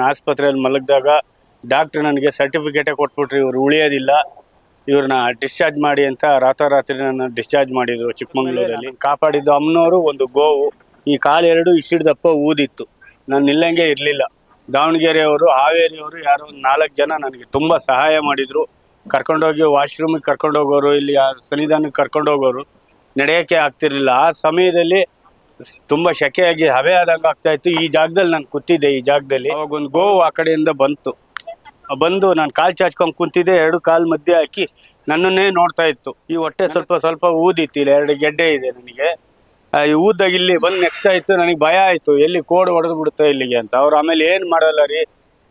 ಆಸ್ಪತ್ರೆಯಲ್ಲಿ ಮಲಗಿದಾಗ ಡಾಕ್ಟ್ರ್ ನನಗೆ ಸರ್ಟಿಫಿಕೇಟೇ ಕೊಟ್ಬಿಟ್ರು. ಇವರು ಉಳಿಯೋದಿಲ್ಲ. ಇವ್ರನ್ನ ಡಿಸ್ಚಾರ್ಜ್ ಮಾಡಿ ಅಂತ ರಾತ್ರೋರಾತ್ರಿ ನನ್ನ ಡಿಸ್ಚಾರ್ಜ್ ಮಾಡಿದ್ರು ಚಿಕ್ಕಮಂಗ್ಳೂರಲ್ಲಿ. ಕಾಪಾಡಿದ್ದು ಅಮ್ಮನವರು ಒಂದು ಗೋವು. ಈ ಕಾಲೆರಡು ಇಷ್ಟಿಡ್ದಪ್ಪ ಊದಿತ್ತು. ನಾನು ನಿಲ್ಲಂಗೆ ಇರಲಿಲ್ಲ. ದಾವಣಗೆರೆಯವರು ಹಾವೇರಿಯವರು ಯಾರೋ ಒಂದು ನಾಲ್ಕು ಜನ ನನಗೆ ತುಂಬ ಸಹಾಯ ಮಾಡಿದರು. ಕರ್ಕೊಂಡೋಗಿ ವಾಶ್ರೂಮಿಗೆ ಕರ್ಕೊಂಡೋಗೋರು ಇಲ್ಲಿ ಆ ಸನ್ನಿಧಾನಕ್ಕೆ ಕರ್ಕೊಂಡೋಗೋರು ನಡೆಯೋಕ್ಕೆ ಆಗ್ತಿರ್ಲಿಲ್ಲ. ಆ ಸಮಯದಲ್ಲಿ ತುಂಬ ಶೆಕೆಯಾಗಿ ಹವೆ ಆದಂಗೆ ಆಗ್ತಾ ಇತ್ತು. ಈ ಜಾಗದಲ್ಲಿ ನಾನು ಕೂತಿದ್ದೆ, ಈ ಜಾಗದಲ್ಲಿ. ಅವಾಗ ಒಂದು ಗೋವು ಆ ಕಡೆಯಿಂದ ಬಂತು. ಬಂದು ನಾನು ಕಾಲು ಚಾಚ್ಕೊಂಡು ಕುಂತಿದ್ದೆ, ಎರಡು ಕಾಲು ಮಧ್ಯೆ ಹಾಕಿ ನನ್ನನ್ನೇ ನೋಡ್ತಾ ಇತ್ತು. ಈ ಹೊಟ್ಟೆ ಸ್ವಲ್ಪ ಸ್ವಲ್ಪ ಊದಿತ್ತು, ಇಲ್ಲಿ ಎರಡು ಗೆಡ್ಡೆ ಇದೆ ನನಗೆ. ಈ ಊದಾಗ ಇಲ್ಲಿ ಬಂದು ನೆಕ್ತಾ ಇತ್ತು, ನನಗೆ ಭಯ ಆಯಿತು. ಎಲ್ಲಿ ಕೋಡ್ ಹೊಡೆದು ಬಿಡುತ್ತೆ ಇಲ್ಲಿಗೆ ಅಂತ. ಅವ್ರು ಆಮೇಲೆ ಏನು ಮಾಡಲ್ಲ ರೀ?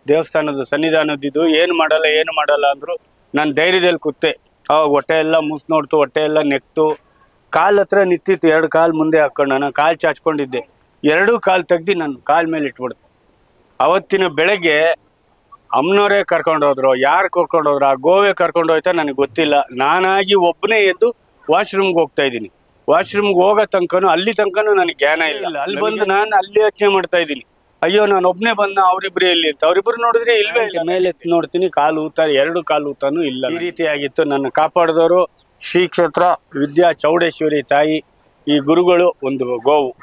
ದೇವಸ್ಥಾನದ ಸನ್ನಿಧಾನದಿದ್ದು, ಏನು ಮಾಡಲ್ಲ ಏನು ಮಾಡಲ್ಲ ಅಂದರು ನಾನು ಧೈರ್ಯದಲ್ಲಿ ಕೂತೆ. ಅವಾಗ ಹೊಟ್ಟೆ ಎಲ್ಲ ಮುಸ್ ನೋಡ್ತು, ಹೊಟ್ಟೆ ಎಲ್ಲ ನೆಕ್ತು. ಕಾಲ್ ಹತ್ರ ನಿಂತಿತ್ತು ಎರಡು ಕಾಲ್ ಮುಂದೆ ಹಾಕೊಂಡು ನಾನು ಕಾಲ್ ಚಾಚ್ಕೊಂಡಿದ್ದೆ. ಎರಡೂ ಕಾಲ್ ತೆಗ್ದು ನನ್ನ ಕಾಲ್ ಮೇಲೆ ಇಟ್ಬಿಡ್ತು ಅವತ್ತಿನ ಬೆಳಗ್ಗೆ ಅಮ್ಮನವರೇ ಕರ್ಕೊಂಡೋದ್ರು ಯಾರು ಕರ್ಕೊಂಡೋದ್ರು ಆ ಗೋವೆ ಕರ್ಕೊಂಡು ಹೋಯ್ತಾ ನನಗೆ ಗೊತ್ತಿಲ್ಲ. ನಾನಾಗಿ ಒಬ್ಬನೇ ಎದ್ದು ವಾಶ್ರೂಮ್ಗೆ ಹೋಗ್ತಾ ಇದ್ದೀನಿ. ವಾಶ್ರೂಮ್ಗೆ ಹೋಗೋ ತನಕನೂ ಅಲ್ಲಿ ತನಕನೂ ನನಗೆ ಜ್ಞಾನ ಇಲ್ಲ. ಅಲ್ಲಿ ಬಂದು ನಾನು ಅಲ್ಲಿ ಯೋಚನೆ ಮಾಡ್ತಾ ಇದ್ದೀನಿ. ಅಯ್ಯೋ ನಾನು ಒಬ್ಬನೇ ಬಂದ ಅವರಿಬ್ರು ಎಲ್ಲಿ ಅಂತ. ಅವರಿಬ್ರು ನೋಡಿದ್ರೆ ಇಲ್ವೇ ಇಲ್ಲ. ಮೇಲೆ ಎತ್ತಿ ನೋಡ್ತೀನಿ ಕಾಲು ಊತ ಎರಡು ಕಾಲು ಊತನೂ ಇಲ್ಲ ಈ ರೀತಿಯಾಗಿತ್ತು. ನನ್ನ ಕಾಪಾಡಿದವರು ಶ್ರೀ ಕ್ಷೇತ್ರ ವಿದ್ಯಾ ಚೌಡೇಶ್ವರಿ ತಾಯಿ ಈ ಗುರುಗಳು ಒಂದು ಗೋವು.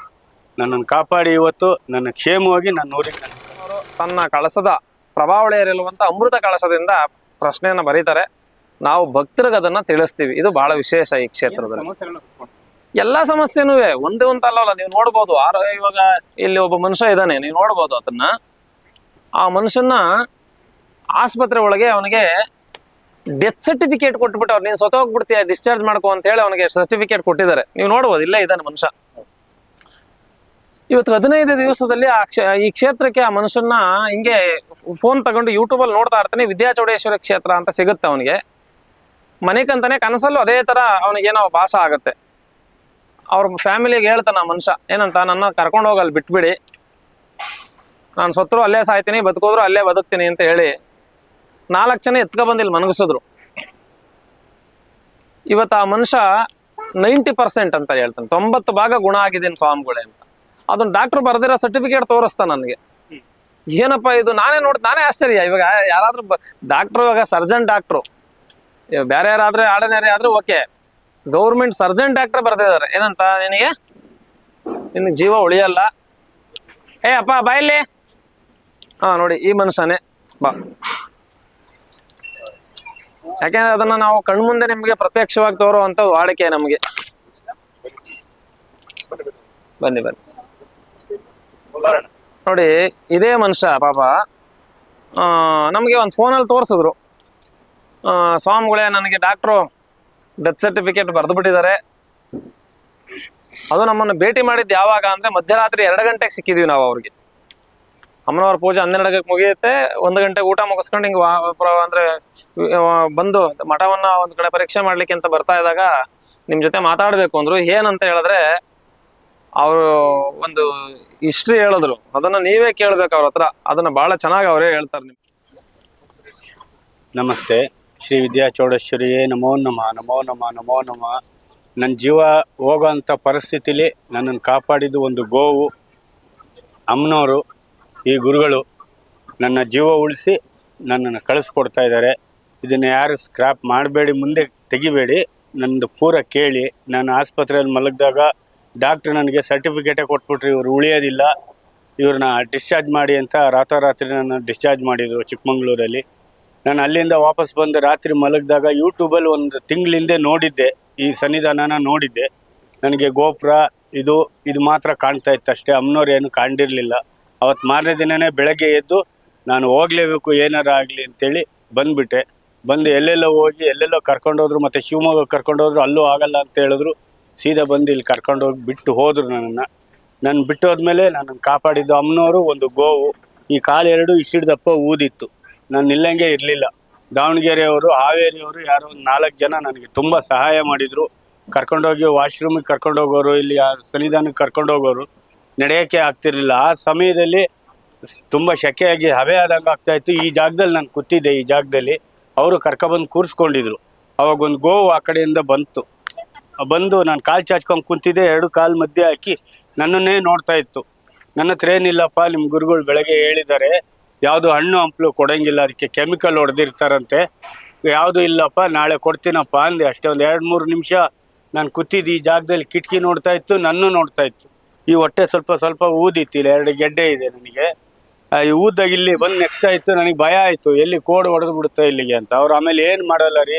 ನನ್ನನ್ನು ಕಾಪಾಡಿ ಇವತ್ತು ನನ್ನ ಕ್ಷೇಮವಾಗಿ ನನ್ನ ಊರಿಗೆ ನನ್ನ ತನ್ನ ಕಳಸದ ಪ್ರಭಾವಳಿಯಲ್ಲಿರುವಂತ ಅಮೃತ ಕಳಸದಿಂದ ಪ್ರಶ್ನೆಯನ್ನ ಬರೀತಾರೆ. ನಾವು ಭಕ್ತರಿಗೆ ಅದನ್ನ ತಿಳಿಸ್ತೀವಿ. ಇದು ಬಹಳ ವಿಶೇಷ ಈ ಕ್ಷೇತ್ರದಲ್ಲಿ. ಎಲ್ಲಾ ಸಮಸ್ಯೆನೂ ಒಂದೇ ಒಂದಲ್ಲ ನೀವು ನೋಡ್ಬೋದು. ಆರೋ ಇವಾಗ ಇಲ್ಲಿ ಒಬ್ಬ ಮನುಷ್ಯ ಇದ್ದಾನೆ. ನೀವು ನೋಡ್ಬೋದು ಅದನ್ನ. ಆ ಮನುಷ್ಯನ ಆಸ್ಪತ್ರೆ ಒಳಗೆ ಅವನಿಗೆ ಡೆತ್ ಸರ್ಟಿಫಿಕೇಟ್ ಕೊಟ್ಬಿಟ್ಟು ಅವ್ರು ನೀನು ಸತ್ತೋಗ್ಬಿಡ್ತೀಯ ಡಿಸ್ಚಾರ್ಜ್ ಮಾಡ್ಕೊ ಅಂತ ಹೇಳಿ ಅವನಿಗೆ ಸರ್ಟಿಫಿಕೇಟ್ ಕೊಟ್ಟಿದ್ದಾರೆ. ನೀವು ನೋಡ್ಬೋದು, ಇಲ್ಲ ಇದ್ದಾನೆ ಮನುಷ್ಯ. ಇವತ್ತು ಹದಿನೈದು ದಿವಸದಲ್ಲಿ ಆ ಕ್ಷೇ, ಈ ಕ್ಷೇತ್ರಕ್ಕೆ ಆ ಮನುಷ್ಯನ ಹಿಂಗೆ ಫೋನ್ ತಗೊಂಡು ಯೂಟ್ಯೂಬಲ್ಲಿ ನೋಡ್ತಾ ಇರ್ತಾನೆ, ವಿದ್ಯಾ ಚೌಡೇಶ್ವರ ಕ್ಷೇತ್ರ ಅಂತ ಸಿಗುತ್ತೆ ಅವನಿಗೆ. ಮನೆಗಂತಾನೆ ಕನಸಲ್ಲೂ ಅದೇ ತರ ಅವನಿಗೇನೋ ಭಾಷ ಆಗತ್ತೆ. ಅವ್ರ ಫ್ಯಾಮಿಲಿಗೆ ಹೇಳ್ತಾನ ಆ ಮನುಷ್ಯ, ಏನಂತ, ನನ್ನ ಕರ್ಕೊಂಡು ಹೋಗಲ್ಲಿ ಬಿಟ್ಬಿಡಿ. ನಾನು ಸತ್ರು ಅಲ್ಲೇ ಸಾಯ್ತೀನಿ, ಬದುಕೋದ್ರು ಅಲ್ಲೇ ಬದುಕ್ತೀನಿ ಅಂತ ಹೇಳಿ ನಾಲ್ಕು ಜನ ಎತ್ಕ ಬಂದಿಲ್ಲ ಮನಗಿಸಿದ್ರು. ಇವತ್ತು ಆ ಮನುಷ್ಯ ನೈಂಟಿ ಪರ್ಸೆಂಟ್ ಅಂತ ಹೇಳ್ತಾನೆ. ತೊಂಬತ್ತು ಭಾಗ ಗುಣ ಆಗಿದ್ದೀನಿ ಸ್ವಾಮಿಗಳೇ ಅಂತ. ಅದನ್ನ ಡಾಕ್ಟರ್ ಬರೆದಿರೋ ಸರ್ಟಿಫಿಕೇಟ್ ತೋರಿಸ್ತಾ ನನಗೆ. ಏನಪ್ಪ ಇದು? ನಾನೇ ನೋಡಿ ನಾನೇ ಆಶ್ಚರ್ಯ. ಇವಾಗ ಯಾರಾದ್ರೂ ಡಾಕ್ಟರ್ ಇವಾಗ ಸರ್ಜನ್ ಡಾಕ್ಟ್ರು ಬೇರೆ ಯಾರಾದ್ರೆ ಆರ್ಡಿನರಿ ಆದ್ರೆ ಓಕೆ ಗೌರ್ಮೆಂಟ್ ಸರ್ಜನ್ ಡಾಕ್ಟರ್ ಬರ್ದಿದ್ದಾರೆ. ಏನಂತ ನಿನಗೆ? ನಿನಗೆ ಜೀವ ಉಳಿಯಲ್ಲ. ಏ ಅಪ್ಪ ಬಾಯಲ್ಲಿ ಹಾ, ನೋಡಿ, ಈ ಮನುಷ್ಯನೇ. ಬಾ. ಯಾಕೆಂದ್ರೆ ಅದನ್ನ ನಾವು ಕಣ್ಮುಂದೆ ನಿಮ್ಗೆ ಪ್ರತ್ಯಕ್ಷವಾಗಿ ತೋರುವಂತ ವಾಡಿಕೆ ನಮ್ಗೆ. ಬನ್ನಿ ಬನ್ನಿ. ನೋಡಿ, ಇದೇ ಮನುಷ್ಯ ಪಾಪ. ನಮಗೆ ಒಂದು ಫೋನಲ್ಲಿ ತೋರಿಸಿದ್ರು. ಸ್ವಾಮಿಗಳೇ, ನನಗೆ ಡಾಕ್ಟ್ರು ಡೆತ್ ಸರ್ಟಿಫಿಕೇಟ್ ಬರೆದು ಬಿಟ್ಟಿದ್ದಾರೆ ಅದು ನಮ್ಮನ್ನು ಭೇಟಿ ಮಾಡಿದ್ದು ಯಾವಾಗ ಅಂದ್ರೆ ಮಧ್ಯರಾತ್ರಿ ಎರಡು ಗಂಟೆಗೆ ಸಿಕ್ಕಿದ್ವಿ ನಾವು ಅವ್ರಿಗೆ. ಅಮ್ಮನವ್ರ ಪೂಜೆ ಹನ್ನೆರಡಕ್ಕೆ ಮುಗಿಯುತ್ತೆ. ಒಂದು ಗಂಟೆಗೆ ಊಟ ಮುಗಿಸ್ಕೊಂಡು ಹಿಂಗೆ ಅಂದ್ರೆ ಬಂದು ಮಠವನ್ನ ಒಂದು ಕಡೆ ಪರೀಕ್ಷೆ ಮಾಡ್ಲಿಕ್ಕೆ ಅಂತ ಬರ್ತಾ ಇದ್ದಾಗ ನಿಮ್ ಜೊತೆ ಮಾತಾಡ್ಬೇಕು ಅಂದ್ರು. ಏನಂತ ಹೇಳಿದ್ರೆ, ಅವರು ಒಂದು ಹಿಸ್ಟ್ರಿ ಹೇಳಿದ್ರು. ಅದನ್ನ ನೀವೇ ಕೇಳ್ಬೇಕು ಅವ್ರ ಹತ್ರ. ಅದನ್ನ ಬಹಳ ಚೆನ್ನಾಗಿ ಅವರೇ ಹೇಳ್ತಾರೆ ನಿಮ್ಗೆ. ನಮಸ್ತೆ. ಶ್ರೀ ವಿದ್ಯಾ ಚೌಡೇಶ್ವರಿಯೇ ನಮೋ ನಮ ನಮೋ ನಮ ನಮೋ ನಮ. ನನ್ನ ಜೀವ ಹೋಗೋಂಥ ಪರಿಸ್ಥಿತಿಲಿ ನನ್ನನ್ನು ಕಾಪಾಡಿದ್ದು ಒಂದು ಗೋವು. ಅಮ್ಮನವರು ಈ ಗುರುಗಳು ನನ್ನ ಜೀವ ಉಳಿಸಿ ನನ್ನನ್ನು ಕಳಿಸ್ಕೊಡ್ತಾ ಇದ್ದಾರೆ. ಇದನ್ನು ಯಾರು ಸ್ಕ್ರ್ಯಾಪ್ ಮಾಡಬೇಡಿ, ಮುಂದೆ ತೆಗಿಬೇಡಿ. ನನ್ನದು ಪೂರ ಕೇಳಿ. ನಾನು ಆಸ್ಪತ್ರೆಯಲ್ಲಿ ಮಲಗಿದಾಗ ಡಾಕ್ಟ್ರ್ ನನಗೆ ಸರ್ಟಿಫಿಕೇಟೇ ಕೊಟ್ಬಿಟ್ರು. ಇವರು ಉಳಿಯೋದಿಲ್ಲ. ಇವ್ರನ್ನ ಡಿಸ್ಚಾರ್ಜ್ ಮಾಡಿ ಅಂತ ರಾತ್ರೋರಾತ್ರಿ ನನ್ನ ಡಿಸ್ಚಾರ್ಜ್ ಮಾಡಿದರು ಚಿಕ್ಕಮಂಗ್ಳೂರಲ್ಲಿ. ನಾನು ಅಲ್ಲಿಂದ ವಾಪಸ್ ಬಂದು ರಾತ್ರಿ ಮಲಗಿದಾಗ ಯೂಟ್ಯೂಬಲ್ಲಿ ಒಂದು ತಿಂಗಳಿಂದೆ ನೋಡಿದ್ದೆ. ಈ ಸನ್ನಿಧಾನನ ನೋಡಿದ್ದೆ. ನನಗೆ ಗೋಪುರ, ಇದು ಇದು ಮಾತ್ರ ಕಾಣ್ತಾ ಇತ್ತು ಅಷ್ಟೇ. ಅಮ್ಮನವ್ರು ಏನು ಕಾಣಿರಲಿಲ್ಲ ಅವತ್ತು ಮಾರನೇ ದಿನನೇ ಬೆಳಗ್ಗೆ ಎದ್ದು ನಾನು ಹೋಗ್ಲೇಬೇಕು, ಏನಾರ ಆಗಲಿ ಅಂತೇಳಿ ಬಂದ್ಬಿಟ್ಟೆ. ಬಂದು ಎಲ್ಲೆಲ್ಲೋ ಹೋಗಿ, ಎಲ್ಲೆಲ್ಲೋ ಕರ್ಕೊಂಡೋದ್ರು ಮತ್ತು ಶಿವಮೊಗ್ಗ ಕರ್ಕೊಂಡೋದ್ರು ಅಲ್ಲೂ ಆಗಲ್ಲ ಅಂತ ಹೇಳಿದ್ರು. ಸೀದಾ ಬಂದು ಇಲ್ಲಿ ಕರ್ಕೊಂಡೋಗಿ ಬಿಟ್ಟು ಹೋದರು ನನ್ನನ್ನು. ನಾನು ಬಿಟ್ಟು ಹೋದ್ಮೇಲೆ ನಾನು ಕಾಪಾಡಿದ್ದು ಅಮ್ಮನವರು ಒಂದು ಗೋವು. ಈ ಕಾಲೆರಡು ಇಷ್ಟಿಡ್ದಪ್ಪ ಊದಿತ್ತು. ನಾನು ನಿಲ್ಲಂಗೆ ಇರಲಿಲ್ಲ. ದಾವಣಗೆರೆಯವರು, ಹಾವೇರಿಯವರು ಯಾರೋ ಒಂದು ನಾಲ್ಕು ಜನ ನನಗೆ ತುಂಬ ಸಹಾಯ ಮಾಡಿದರು. ಕರ್ಕೊಂಡೋಗಿ ವಾಶ್ರೂಮಿಗೆ ಕರ್ಕೊಂಡೋಗೋರು ಇಲ್ಲಿ ಸನ್ನಿಧಾನಕ್ಕೆ ಕರ್ಕೊಂಡೋಗೋರು ನಡೆಯೋಕ್ಕೆ ಆಗ್ತಿರ್ಲಿಲ್ಲ. ಆ ಸಮಯದಲ್ಲಿ ತುಂಬ ಶೆಕೆಯಾಗಿ ಹವೆ ಆದಂಗೆ ಆಗ್ತಾ ಇತ್ತು. ಈ ಜಾಗದಲ್ಲಿ ನಾನು ಕೂತಿದ್ದೆ, ಈ ಜಾಗದಲ್ಲಿ. ಅವರು ಕರ್ಕೊಬಂದು ಕೂರಿಸ್ಕೊಂಡಿದ್ರು. ಅವಾಗ ಒಂದು ಗೋವು ಆ ಕಡೆಯಿಂದ ಬಂತು. ಬಂದು ನಾನು ಕಾಲು ಚಾಚ್ಕೊಂಡು ಕುಂತಿದ್ದೆ, ಎರಡು ಕಾಲು ಮಧ್ಯೆ ಹಾಕಿ ನನ್ನನ್ನೇ ನೋಡ್ತಾ ಇತ್ತು. ನನ್ನ ಹತ್ರ ಏನಿಲ್ಲಪ್ಪ ನಿಮ್ಮ ಗುರುಗಳು ಬೆಳಗ್ಗೆ ಹೇಳಿದ್ದಾರೆ. ಯಾವುದು ಹಣ್ಣು ಹಂಪಲು ಕೊಡೋಂಗಿಲ್ಲ, ಅದಕ್ಕೆ ಕೆಮಿಕಲ್ ಹೊಡೆದಿರ್ತಾರಂತೆ. ಯಾವುದು ಇಲ್ಲಪ್ಪ, ನಾಳೆ ಕೊಡ್ತೀನಪ್ಪ ಅಂದೆ. ಅಷ್ಟೇ ಒಂದು ಎರಡು ಮೂರು ನಿಮಿಷ ನಾನು ಕೂತಿದ್ದು ಈ ಜಾಗದಲ್ಲಿ ಕಿಟಕಿ ನೋಡ್ತಾ ಇತ್ತು, ನನ್ನೂ ನೋಡ್ತಾ ಇತ್ತು. ಈ ಹೊಟ್ಟೆ ಸ್ವಲ್ಪ ಸ್ವಲ್ಪ ಊದಿತ್ತು ಇಲ್ಲಿ ಎರಡು ಗೆಡ್ಡೆ ಇದೆ ನನಗೆ. ಆ, ಈ ಊದಾಗ ಇಲ್ಲಿ ಬಂದು ನೆಕ್ಸ್ಟ್ ಆಯ್ತು ನನಗೆ ಭಯ ಆಯಿತು ಎಲ್ಲಿ ಕೋಡ್ ಹೊಡೆದು ಬಿಡುತ್ತೆ ಇಲ್ಲಿಗೆ ಅಂತ. ಅವ್ರು ಆಮೇಲೆ ಏನು ಮಾಡಲ್ಲ ರೀ?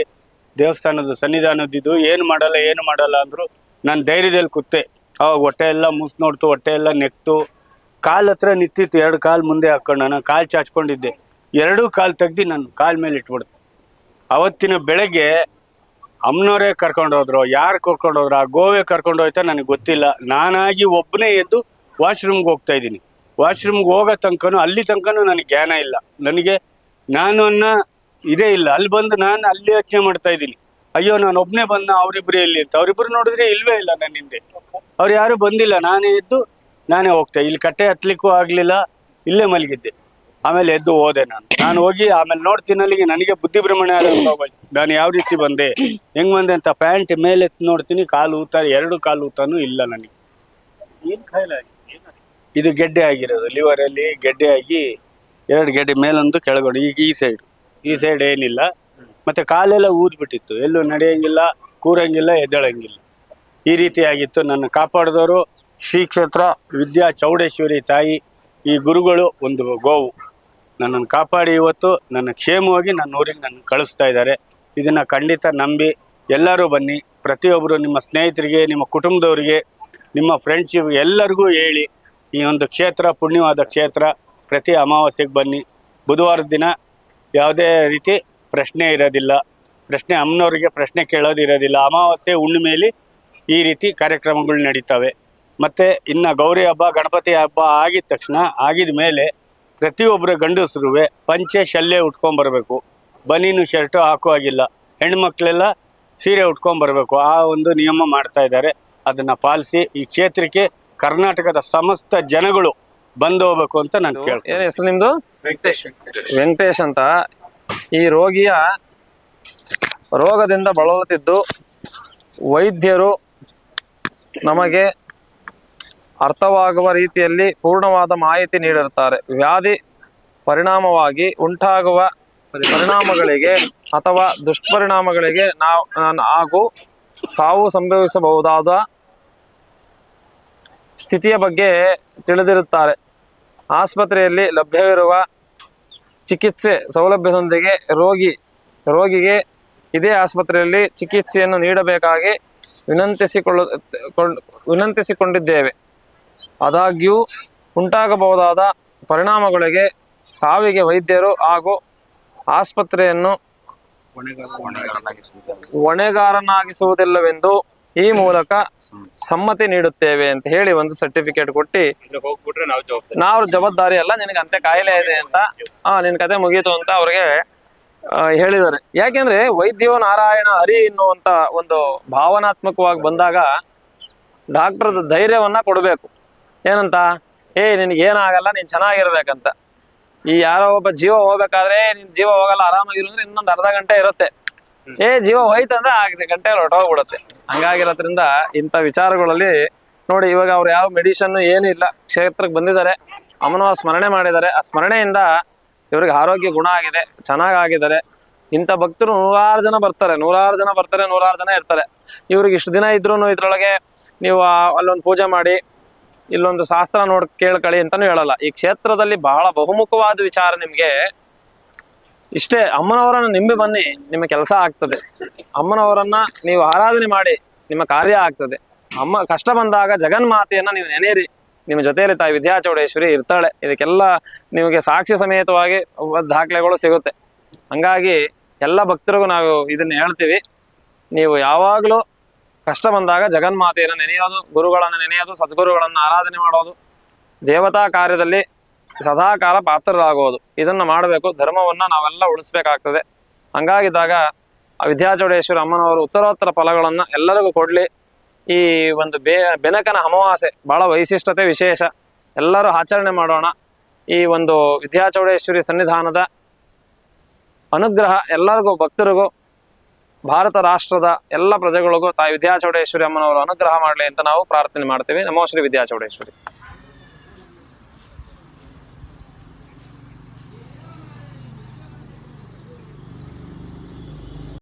ದೇವಸ್ಥಾನದ ಸನ್ನಿಧಾನದಿದ್ದು ಏನು ಮಾಡಲ್ಲ ಏನು ಮಾಡಲ್ಲ ಅಂದ್ರು ನಾನು ಧೈರ್ಯದಲ್ಲಿ ಕೂತೆ. ಅವಾಗ ಹೊಟ್ಟೆ ಎಲ್ಲ ಮುಸ್ ನೋಡ್ತು ಹೊಟ್ಟೆ ಎಲ್ಲ ನೆಕ್ತು. ಕಾಲ್ ಹತ್ರ ನಿಂತಿತ್ತು ಎರಡು ಕಾಲು ಮುಂದೆ ಹಾಕೊಂಡು ನಾನು ಕಾಲು ಚಾಚ್ಕೊಂಡಿದ್ದೆ. ಎರಡೂ ಕಾಲು ತೆಗ್ದು ನಾನು ಕಾಲ್ ಮೇಲೆ ಇಟ್ಬಿಡ್ತು ಅವತ್ತಿನ ಬೆಳಗ್ಗೆ ಅಮ್ಮನವರೇ ಕರ್ಕೊಂಡು ಹೋದ್ರು, ಯಾರು ಕರ್ಕೊಂಡು ಹೋದ್ರು, ಆ ಗೋವೆ ಕರ್ಕೊಂಡು ಹೋಯ್ತಾ ನನಗೆ ಗೊತ್ತಿಲ್ಲ. ನಾನಾಗಿ ಒಬ್ಬನೇ ಎದ್ದು ವಾಶ್ರೂಮ್ಗೆ ಹೋಗ್ತಾ ಇದ್ದೀನಿ. ವಾಶ್ರೂಮ್ಗೆ ಹೋಗೋ ತನಕನೂ, ಅಲ್ಲಿ ತನಕನೂ ನನಗೆ ಜ್ಞಾನ ಇಲ್ಲ. ನನಗೆ ನಾನು ಅನ್ನ ಇದೇ ಇಲ್ಲ. ಅಲ್ಲಿ ಬಂದು ನಾನು ಅಲ್ಲಿ ಯೋಚನೆ ಮಾಡ್ತಾ ಇದ್ದೀನಿ. ಅಯ್ಯೋ, ನಾನು ಒಬ್ಬನೇ ಬಂದ ಅವರಿಬ್ರು ಇಲ್ಲಿ ಅಂತ. ಅವರಿಬ್ರು ನೋಡಿದ್ರೆ ಇಲ್ವೇ ಇಲ್ಲ ನನ್ನ ಹಿಂದೆ. ಅವ್ರು ಯಾರು ಬಂದಿಲ್ಲ. ನಾನೇ ಇದ್ದು ನಾನೇ ಹೋಗ್ತಾ. ಇಲ್ಲಿ ಕಟ್ಟೆ ಹತ್ಲಿಕ್ಕೂ ಆಗಲಿಲ್ಲ. ಇಲ್ಲೇ ಮಲಗಿದ್ದೆ. ಆಮೇಲೆ ಎದ್ದು ಹೋದೆ ನಾನು. ನಾನು ಹೋಗಿ ಆಮೇಲೆ ನೋಡ್ತೀನಿ ಅಲ್ಲಿಗೆ ನನಗೆ ಬುದ್ಧಿ ಭ್ರಮಣೆ ಆಗೋಯ್ತು ನಾನು ಯಾವ ರೀತಿ ಬಂದೆ ಹೆಂಗ್ ಬಂದೆ ಅಂತ ಪ್ಯಾಂಟ್ ಮೇಲೆ ಎತ್ತಿ ನೋಡ್ತೀನಿ ಕಾಲು ಊತ ಎರಡು ಕಾಲು ಊತನೂ ಇಲ್ಲ ನನಗೆ. ಇದು ಗೆಡ್ಡೆ ಆಗಿರೋದು ಲಿವರ್ ಅಲ್ಲಿ ಗೆಡ್ಡೆ ಆಗಿ ಎರಡು ಗೆಡ್ಡೆ ಮೇಲೊಂದು ಕೆಳಗಡೆ ಈಗ ಈ ಸೈಡ್ ಈ ಸೈಡ್ ಏನಿಲ್ಲ. ಮತ್ತೆ ಕಾಲೆಲ್ಲ ಊದ್ಬಿಟ್ಟಿತ್ತು. ಎಲ್ಲೂ ನಡೆಯಂಗಿಲ್ಲ ಕೂರಂಗಿಲ್ಲ ಎದ್ದಳಂಗಿಲ್ಲ. ಈ ರೀತಿ ಆಗಿತ್ತು. ನನ್ನ ಕಾಪಾಡಿದವರು ಶ್ರೀ ಕ್ಷೇತ್ರ ವಿದ್ಯಾ ಚೌಡೇಶ್ವರಿ ತಾಯಿ ಈ ಗುರುಗಳು ಒಂದು ಗೋವು. ನನ್ನನ್ನು ಕಾಪಾಡಿ ಇವತ್ತು ನನ್ನ ಕ್ಷೇಮವಾಗಿ ನನ್ನ ಊರಿಗೆ ನನ್ನ ಕಳಿಸ್ತಾ ಇದ್ದಾರೆ. ಇದನ್ನು ಖಂಡಿತ ನಂಬಿ ಎಲ್ಲರೂ ಬನ್ನಿ. ಪ್ರತಿಯೊಬ್ಬರು ನಿಮ್ಮ ಸ್ನೇಹಿತರಿಗೆ, ನಿಮ್ಮ ಕುಟುಂಬದವರಿಗೆ, ನಿಮ್ಮ ಫ್ರೆಂಡ್ಶಿಪ್ ಎಲ್ಲರಿಗೂ ಹೇಳಿ ಈ ಒಂದು ಕ್ಷೇತ್ರ, ಪುಣ್ಯವಾದ ಕ್ಷೇತ್ರ ಪ್ರತಿ ಅಮಾವಾಸ್ಯೆಗೆ ಬನ್ನಿ. ಬುಧವಾರದ ದಿನ ಯಾವುದೇ ರೀತಿ ಪ್ರಶ್ನೆ ಇರೋದಿಲ್ಲ. ಪ್ರಶ್ನೆ ಅಮ್ಮನವ್ರಿಗೆ ಪ್ರಶ್ನೆ ಕೇಳೋದಿರೋದಿಲ್ಲ ಅಮಾವಾಸ್ಯೆ ಹುಣ್ಣಿಮೆಯಲ್ಲಿ ಈ ರೀತಿ ಕಾರ್ಯಕ್ರಮಗಳು ನಡೀತವೆ. ಮತ್ತು ಇನ್ನು ಗೌರಿ ಹಬ್ಬ, ಗಣಪತಿ ಹಬ್ಬ ಆಗಿದ ತಕ್ಷಣ, ಆಗಿದ ಮೇಲೆ ಪ್ರತಿಯೊಬ್ಬರ ಗಂಡಸರು ಪಂಚೆ ಶಲ್ಯ ಉಟ್ಕೊಂಬರ್ಬೇಕು. ಬನೀನು ಶರ್ಟು ಹಾಕೋ ಹಾಗಿಲ್ಲ. ಹೆಣ್ಮಕ್ಳೆಲ್ಲ ಸೀರೆ ಉಟ್ಕೊಂಬರ್ಬೇಕು. ಆ ಒಂದು ನಿಯಮ ಮಾಡ್ತಾ ಇದ್ದಾರೆ. ಅದನ್ನು ಪಾಲಿಸಿ ಈ ಕ್ಷೇತ್ರಕ್ಕೆ ಕರ್ನಾಟಕದ ಸಮಸ್ತ ಜನಗಳು ಬಂದು ಹೋಗ್ಬೇಕು ಅಂತ ನಾನು ಕೇಳ್ತೇನೆ ಏನ್ ಹೆಸರು ನಿಮ್ದು? ವೆಂಕಟೇಶ್ ಅಂತ. ಈ ರೋಗಿಯ ರೋಗದಿಂದ ಬಳಲುತ್ತಿದ್ದು ವೈದ್ಯರು ನಮಗೆ ಅರ್ಥವಾಗುವ ರೀತಿಯಲ್ಲಿ ಪೂರ್ಣವಾದ ಮಾಹಿತಿ ನೀಡಿರುತ್ತಾರೆ. ವ್ಯಾಧಿ ಪರಿಣಾಮವಾಗಿ ಉಂಟಾಗುವ ಪರಿಣಾಮಗಳಿಗೆ ಅಥವಾ ದುಷ್ಪರಿಣಾಮಗಳಿಗೆ ನಾವು ಹಾಗೂ ಸಾವು ಸಂಭವಿಸಬಹುದಾದ ಸ್ಥಿತಿಯ ಬಗ್ಗೆ ತಿಳಿದಿರುತ್ತಾರೆ. ಆಸ್ಪತ್ರೆಯಲ್ಲಿ ಲಭ್ಯವಿರುವ ಚಿಕಿತ್ಸೆ ಸೌಲಭ್ಯದೊಂದಿಗೆ ರೋಗಿ, ರೋಗಿಗೆ ಇದೇ ಆಸ್ಪತ್ರೆಯಲ್ಲಿ ಚಿಕಿತ್ಸೆಯನ್ನು ನೀಡಬೇಕಾಗಿ ವಿನಂತಿಸಿಕೊಳ್ಳ ಕೊಂಡ್- ವಿನಂತಿಸಿಕೊಂಡಿದ್ದೇವೆ. ಆದಾಗ್ಯೂ ಉಂಟಾಗಬಹುದಾದ ಪರಿಣಾಮಗಳಿಗೆ ಸಾವಿಗೆ ವೈದ್ಯರು ಹಾಗೂ ಆಸ್ಪತ್ರೆಯನ್ನು ಹೊಣೆಗಾರನಾಗಿಸುವುದಿಲ್ಲವೆಂದು ಈ ಮೂಲಕ ಸಮ್ಮತಿ ನೀಡುತ್ತೇವೆ ಅಂತ ಹೇಳಿ ಒಂದು ಸರ್ಟಿಫಿಕೇಟ್ ಕೊಟ್ಟಿ ನಾವ್ ಜವಾಬ್ದಾರಿ. ಅಲ್ಲ ನಿನಗೆ ಅಂತೆ ಕಾಯಿಲೆ ಇದೆ ಅಂತ. ಆ ನಿನ್ ಕತೆ ಮುಗೀತು ಅಂತ ಅವ್ರಿಗೆ ಹೇಳಿದ್ದಾರೆ. ಯಾಕೆಂದ್ರೆ ವೈದ್ಯೋ ನಾರಾಯಣ ಹರಿ ಎನ್ನುವಂತ ಒಂದು ಭಾವನಾತ್ಮಕವಾಗಿ ಬಂದಾಗ ಡಾಕ್ಟರ್ ಧೈರ್ಯವನ್ನ ಕೊಡಬೇಕು. ಏನಂತ? ಏ ನಿನಗೆ ಏನಾಗಲ್ಲ ನೀನ್ ಚೆನ್ನಾಗಿರ್ಬೇಕಂತ. ಈ ಯಾರೋ ಒಬ್ಬ ಜೀವ ಹೋಗ್ಬೇಕಾದ್ರೆ ನಿನ್ ಜೀವ ಹೋಗಲ್ಲ ಆರಾಮಾಗಿರು ಅಂದ್ರೆ ಇನ್ನೊಂದು ಅರ್ಧ ಗಂಟೆ ಇರುತ್ತೆ. ಏ ಜೀವ ಹೋಯ್ತಂದ್ರೆ ಆ ಗಂಟೆ ಹೊರಟೋಗ್ಬಿಡುತ್ತೆ. ಹಂಗಾಗಿರೋದ್ರಿಂದ ಇಂಥ ವಿಚಾರಗಳಲ್ಲಿ ನೋಡಿ ಇವಾಗ ಅವ್ರು ಯಾವ ಮೆಡಿಷನ್ ಏನು ಇಲ್ಲ. ಕ್ಷೇತ್ರಕ್ಕೆ ಬಂದಿದ್ದಾರೆ. ಅಮ್ಮನ ಸ್ಮರಣೆ ಮಾಡಿದ್ದಾರೆ. ಆ ಸ್ಮರಣೆಯಿಂದ ಇವ್ರಿಗೆ ಆರೋಗ್ಯ ಗುಣ ಆಗಿದೆ. ಚೆನ್ನಾಗಾಗಿದ್ದಾರೆ ಇಂಥ ಭಕ್ತರು ನೂರಾರು ಜನ ಬರ್ತಾರೆ. ನೂರಾರು ಜನ ಬರ್ತಾರೆ ನೂರಾರು ಜನ ಇರ್ತಾರೆ. ಇವ್ರಿಗೆ ಇಷ್ಟು ದಿನ ಇದ್ರೂ ಇದ್ರೊಳಗೆ ನೀವು ಅಲ್ಲೊಂದು ಪೂಜೆ ಮಾಡಿ ಇಲ್ಲೊಂದು ಶಾಸ್ತ್ರ ನೋಡ್ ಕೇಳ್ಕಳಿ ಅಂತಾನು ಹೇಳಲ್ಲ. ಈ ಕ್ಷೇತ್ರದಲ್ಲಿ ಬಹಳ ಬಹುಮುಖವಾದ ವಿಚಾರ ನಿಮ್ಗೆ ಇಷ್ಟೇ, ಅಮ್ಮನವರನ್ನ ನಿಂಬಿ ಬನ್ನಿ, ನಿಮ್ಮ ಕೆಲಸ ಆಗ್ತದೆ. ಅಮ್ಮನವರನ್ನ ನೀವು ಆರಾಧನೆ ಮಾಡಿ, ನಿಮ್ಮ ಕಾರ್ಯ ಆಗ್ತದೆ. ಅಮ್ಮ ಕಷ್ಟ ಬಂದಾಗ ಜಗನ್ಮಾತೆಯನ್ನ ನೀವು ನೆನೆಯಿರಿ. ನಿಮ್ಮ ಜೊತೆಯಲ್ಲಿ ತಾಯಿ ವಿದ್ಯಾಚೌಡೇಶ್ವರಿ ಇರ್ತಾಳೆ. ಇದಕ್ಕೆಲ್ಲ ನಿಮಗೆ ಸಾಕ್ಷಿ ಸಮೇತವಾಗಿ ದಾಖಲೆಗಳು ಸಿಗುತ್ತೆ. ಹಂಗಾಗಿ ಎಲ್ಲ ಭಕ್ತರಿಗೂ ನಾವು ಇದನ್ನ ಹೇಳ್ತೀವಿ. ನೀವು ಯಾವಾಗಲೂ ಕಷ್ಟ ಬಂದಾಗ ಜಗನ್ಮಾತೆಯನ್ನು ನೆನೆಯೋದು, ಗುರುಗಳನ್ನು ನೆನೆಯೋದು, ಸದ್ಗುರುಗಳನ್ನು ಆರಾಧನೆ ಮಾಡೋದು, ದೇವತಾ ಕಾರ್ಯದಲ್ಲಿ ಸದಾಕಾಲ ಪಾತ್ರರಾಗೋದು ಇದನ್ನ ಮಾಡಬೇಕು, ಧರ್ಮವನ್ನ ನಾವೆಲ್ಲ ಉಳಿಸ್ಬೇಕಾಗ್ತದೆ. ಹಂಗಾಗಿದ್ದಾಗ ವಿದ್ಯಾಚೌಡೇಶ್ವರ ಅಮ್ಮನವರು ಉತ್ತರೋತ್ತರ ಫಲಗಳನ್ನು ಎಲ್ಲರಿಗೂ ಕೊಡಲಿ. ಈ ಒಂದು ಬೇ, ಬೆನಕನ ಅಮಾವಾಸೆ ಬಹಳ ವೈಶಿಷ್ಟ್ಯತೆ ವಿಶೇಷ. ಎಲ್ಲರೂ ಆಚರಣೆ ಮಾಡೋಣ. ಈ ಒಂದು ವಿದ್ಯಾಚೌಡೇಶ್ವರಿ ಸನ್ನಿಧಾನದ ಅನುಗ್ರಹ ಎಲ್ಲರಿಗೂ, ಭಕ್ತರಿಗೂ ಭಾರತ ರಾಷ್ಟ್ರದ ಎಲ್ಲ ಪ್ರಜೆಗಳಿಗೂ ತಾಯಿ ವಿದ್ಯಾಚೌಡೇಶ್ವರಿ ಅಮ್ಮನವರು ಅನುಗ್ರಹ ಮಾಡಲಿ ಅಂತ ನಾವು ಪ್ರಾರ್ಥನೆ ಮಾಡ್ತೀವಿ. ನಮೋ ಶ್ರೀ ವಿದ್ಯಾಚೌಡೇಶ್ವರಿ.